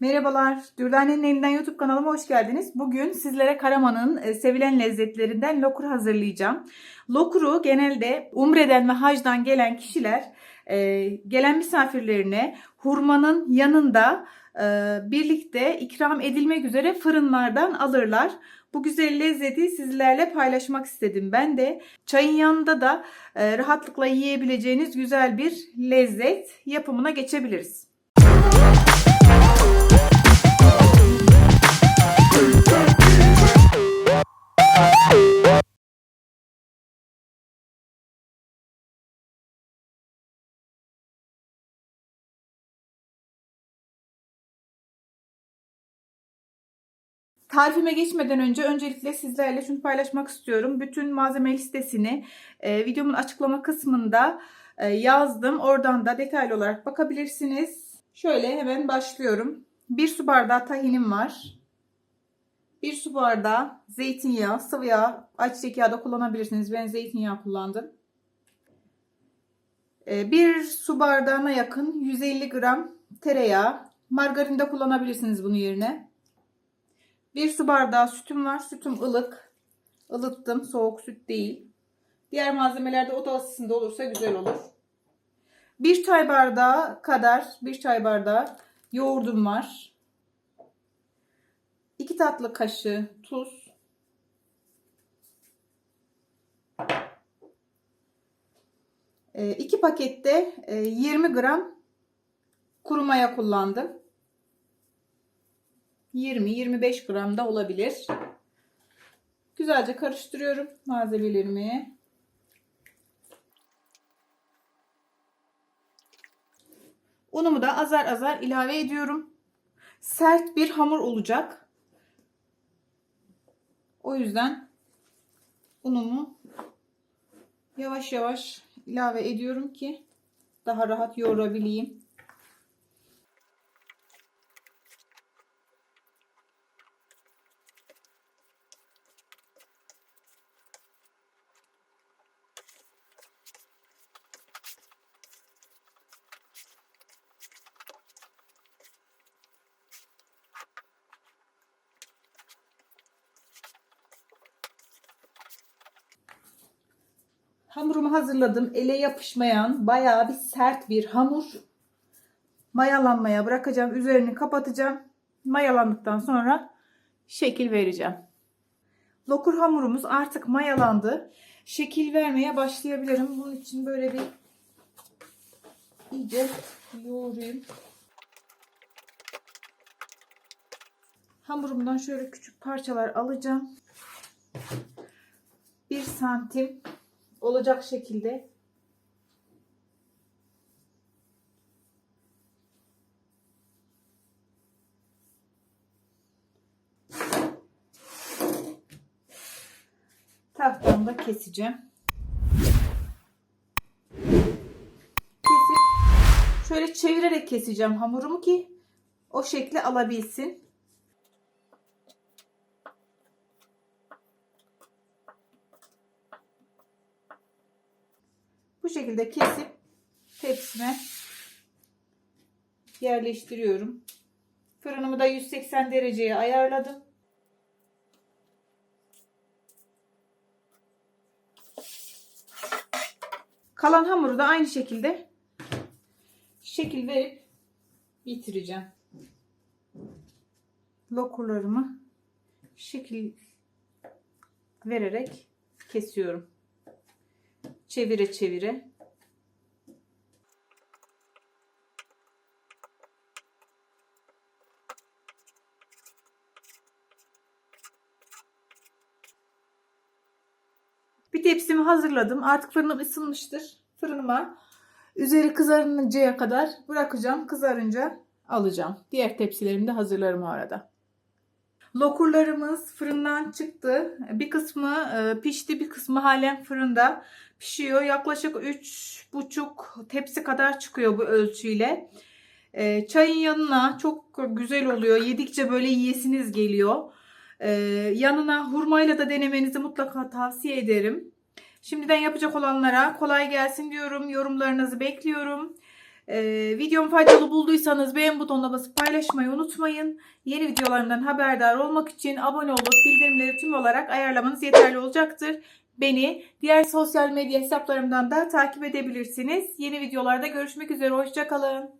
Merhabalar, Dürdane'nin elinden YouTube kanalıma hoş geldiniz. Bugün sizlere Karaman'ın e, sevilen lezzetlerinden lokur hazırlayacağım. Lokuru genelde Umre'den ve Hac'dan gelen kişiler e, gelen misafirlerine hurmanın yanında e, birlikte ikram edilmek üzere fırınlardan alırlar. Bu güzel lezzeti sizlerle paylaşmak istedim ben de. Çayın yanında da rahatlıkla yiyebileceğiniz güzel bir lezzet yapımına geçebiliriz. Tarifime geçmeden önce öncelikle sizlerle şunu paylaşmak istiyorum. Bütün malzeme listesini e, videomun açıklama kısmında e, yazdım. Oradan da detaylı olarak bakabilirsiniz. Şöyle hemen başlıyorum. 1 su bardağı tahinim var. 1 su bardağı zeytinyağı, sıvı yağ, ayçiçek yağı da kullanabilirsiniz. Ben zeytinyağı kullandım. 1 su bardağına yakın 150 gram tereyağı. Margarin de kullanabilirsiniz bunun yerine. Bir su bardağı sütüm var. Sütüm ılık. Ilıttım. Soğuk süt değil. Diğer malzemelerde oda ısısında olursa güzel olur. Bir çay bardağı kadar bir çay bardağı yoğurdum var. 2 tatlı kaşığı tuz. E, iki pakette e, 20 gram kuru maya kullandım. 20-25 gram da olabilir. Güzelce karıştırıyorum malzemelerimi. Unumu da azar azar ilave ediyorum. Sert bir hamur olacak. O yüzden unumu yavaş yavaş ilave ediyorum ki daha rahat yoğurabileyim. Hamurumu hazırladım. Ele yapışmayan bayağı bir sert bir hamur. Mayalanmaya bırakacağım. Üzerini kapatacağım. Mayalandıktan sonra şekil vereceğim. Lokur hamurumuz artık mayalandı. Şekil vermeye başlayabilirim. Bunun için böyle bir iyice yoğurayım. Hamurumdan şöyle küçük parçalar alacağım. Bir santim olacak şekilde tahtamda keseceğim. Kesip şöyle çevirerek keseceğim hamurumu ki o şekli alabilsin. Bu şekilde kesip tepsime yerleştiriyorum. Fırınımı da 180 dereceye ayarladım. Kalan hamuru da aynı şekilde şekil verip bitireceğim. Lokurlarımı şekil vererek kesiyorum çevire çevire Bir tepsimi hazırladım. Artık fırınım ısınmıştır. Fırınıma üzeri kızarıncaya kadar bırakacağım. Kızarınca alacağım. Diğer tepsilerimi de hazırlarım o arada. Lokurlarımız fırından çıktı. Bir kısmı e, pişti, bir kısmı halen fırında pişiyor. Yaklaşık 3,5 tepsi kadar çıkıyor bu ölçüyle. E, çayın yanına çok güzel oluyor. Yedikçe böyle yiyesiniz geliyor. E, yanına hurmayla da denemenizi mutlaka tavsiye ederim. Şimdiden yapacak olanlara kolay gelsin diyorum. Yorumlarınızı bekliyorum. Ee, videomu faydalı bulduysanız beğen butonuna basıp paylaşmayı unutmayın. Yeni videolarımdan haberdar olmak için abone olup bildirimleri tüm olarak ayarlamanız yeterli olacaktır. Beni diğer sosyal medya hesaplarımdan da takip edebilirsiniz. Yeni videolarda görüşmek üzere. Hoşçakalın.